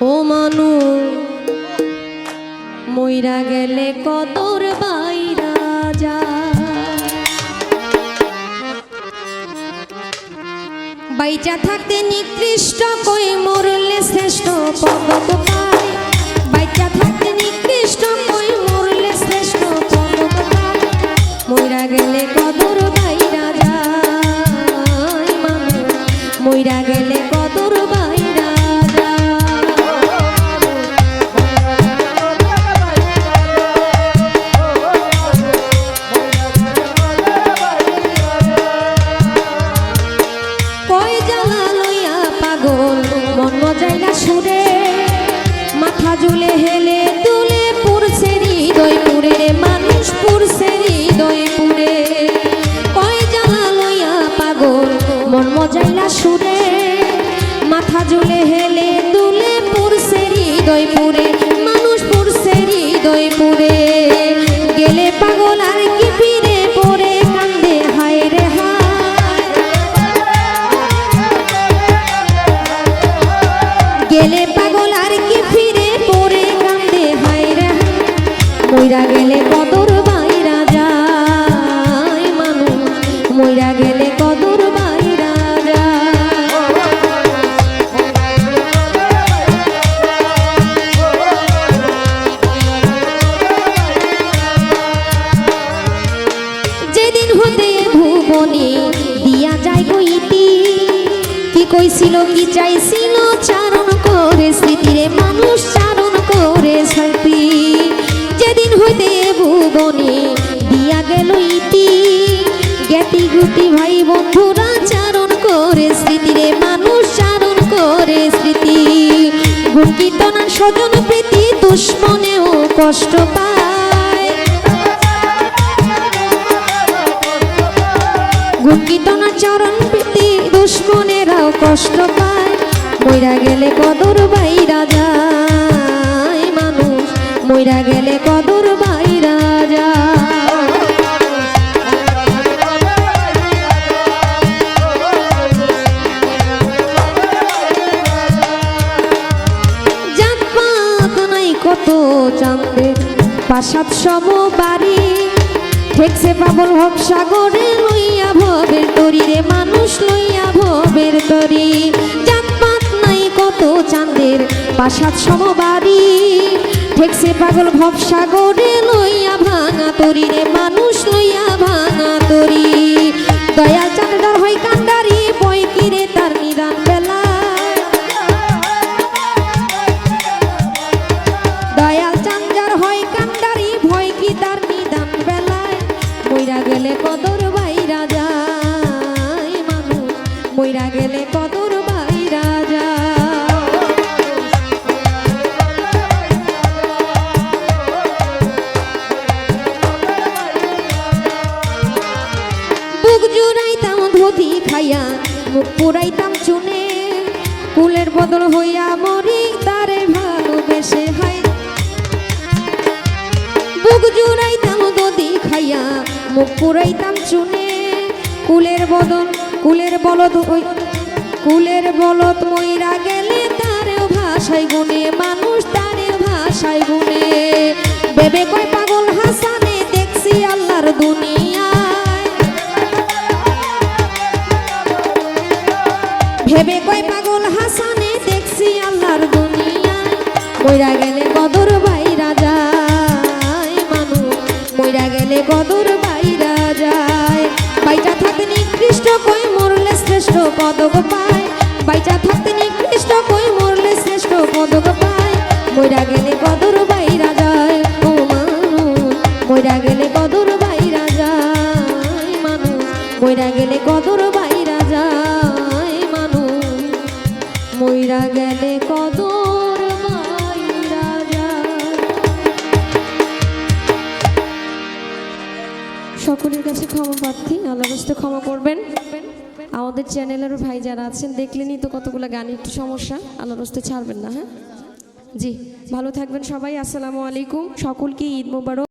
ও মানু, মইরা গেলে কতর বাইরা যা বাইচা থাকতে নিকৃষ্ট কই মরলে শ্রেষ্ঠ পদক পায় বাইচা থাকতে নিকৃষ্ট কই মরলে শ্রেষ্ঠ পদক পায় মইরা গেলে কদর বাইরা যায় মানুষ মইরা গেলে কদর সুরে মাথা জুলে হেলে তুলে পুরছে হৃদয় পুরে মানুষ পুরছে হৃদয় পুরে কয় জানা লইয়া পাগল, মন মজাইলা সুরে, মাথা জুলে হেলে তুলে পুরছে হৃদয় পুরে মানুষ পুরছে হৃদয় পুরে কইছিল কি চাইছিল চারণ করে স্মৃতিরে, মানুষ চারণ করে স্মৃতি যেদিন হইতে ভুবনে দিয়া গেল ইতি, জ্ঞাতি গুটি ভাই বন্ধুরা চারণ করে স্মৃতিরে, মানুষ চারণ করে স্মৃতি। গুণ কীর্তনার স্বজন প্রীতি দুশ্মনেও কষ্ট পায়। গুঙ্গিতনা চরণ প্রীতি দুশ্মনেরাও কষ্ট পায়, মইরা গেলে কদর বাইরা যায় মানুষ, মইরা গেলে কদর বাইরা যায়। কত পাশাত সম বাড়ি ঠেকছে পাবল হক সাগরে লইয়া ভবের তরি রে, মানুষ লইয়া ভবের তরি। জাতপাত নাই কত চাঁদের, পাশাত সমবারি ঠেকছে পাগল ভব সাগরে লইয়া ভাঙা তরি রে, মানুষ লইয়া ভাঙা তরি। দয়া চাঁদার হয় কান্দারি মইরা গেলে কদর বাইরা যায়। বুক জুড়াইতাম ধুতি খাইয়া মুখ পুরাইতাম চুনে। কুলের বদল হইয়া মরি তারে ভালোবেসে হাই বুক জুড়াইতাম দদি খাইয়া মুখ পুরাইতাম চুনে। কুলের বদল কুলের বলদ হই কুলের বলদ মইরা গেলে তারেও ভাষায় গুনে, মানুষ তারে ভাষায় গুনে। বেবে কয়, পাগল হাসানে, দেখছি আল্লাহর দুনিয়ায়। ভেবে কয়, পাগল হাসানে, দেখছি আল্লাহর দুনিয়ায়। মইরা গেলে কদর বাইরা যায়, মানুষ মইরা গেলে কদর বাইচা থাকতে নিকৃষ্ট কই মরলে শ্রেষ্ঠ পদক পায়? বাইচা থাকতে নিকৃষ্ট কই মরলে শ্রেষ্ঠ পদক পায়? মইরা গেলে কদর বাইরা যায়, ও মানুষ। মইরা গেলে কদর বাইরা যায়, মানুষ। মইরা গেলে কদর বাইরা যায়, মানুষ। মইরা গেলে কদর সকলের কাছে ক্ষমা প্রার্থী আল্লাহ রস্তে ক্ষমা করবেন। আমাদের চ্যানেলের ভাই যারা আছেন, দেখলেনই তো কতগুলো গান, একটু সমস্যা আল্লাহ রস্তে ছাড়বেন না হ্যাঁ? জি, ভালো থাকবেন সবাই, আসসালামু আলাইকুম। সকলকে ঈদ মোবারক।